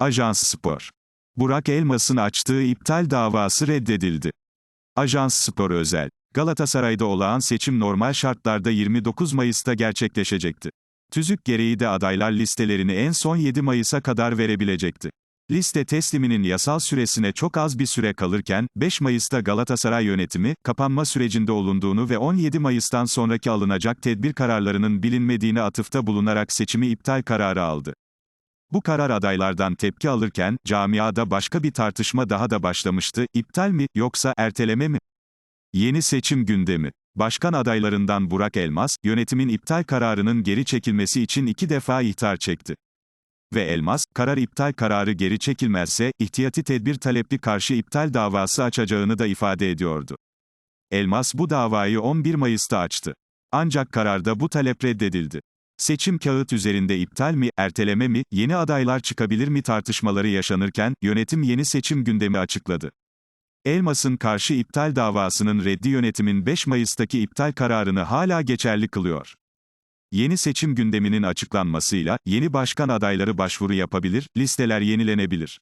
Ajans Spor. Burak Elmas'ın açtığı iptal davası reddedildi. Ajans Spor özel. Galatasaray'da olağan seçim normal şartlarda 29 Mayıs'ta gerçekleşecekti. Tüzük gereği de adaylar listelerini en son 7 Mayıs'a kadar verebilecekti. Liste tesliminin yasal süresine çok az bir süre kalırken, 5 Mayıs'ta Galatasaray yönetimi, kapanma sürecinde olunduğunu ve 17 Mayıs'tan sonraki alınacak tedbir kararlarının bilinmediğini atıfta bulunarak seçimi iptal kararı aldı. Bu karar adaylardan tepki alırken, camiada başka bir tartışma daha da başlamıştı, iptal mi, yoksa erteleme mi? Yeni seçim gündemi. Başkan adaylarından Burak Elmas, yönetimin iptal kararının geri çekilmesi için iki defa ihtar çekti. Ve Elmas, karar iptal kararı geri çekilmezse, ihtiyati tedbir talepli karşı iptal davası açacağını da ifade ediyordu. Elmas bu davayı 11 Mayıs'ta açtı. Ancak kararda bu talep reddedildi. Seçim kağıt üzerinde iptal mi, erteleme mi, yeni adaylar çıkabilir mi tartışmaları yaşanırken, yönetim yeni seçim gündemi açıkladı. Elmas'ın karşı iptal davasının reddi yönetimin 5 Mayıs'taki iptal kararını hala geçerli kılıyor. Yeni seçim gündeminin açıklanmasıyla, yeni başkan adayları başvuru yapabilir, listeler yenilenebilir.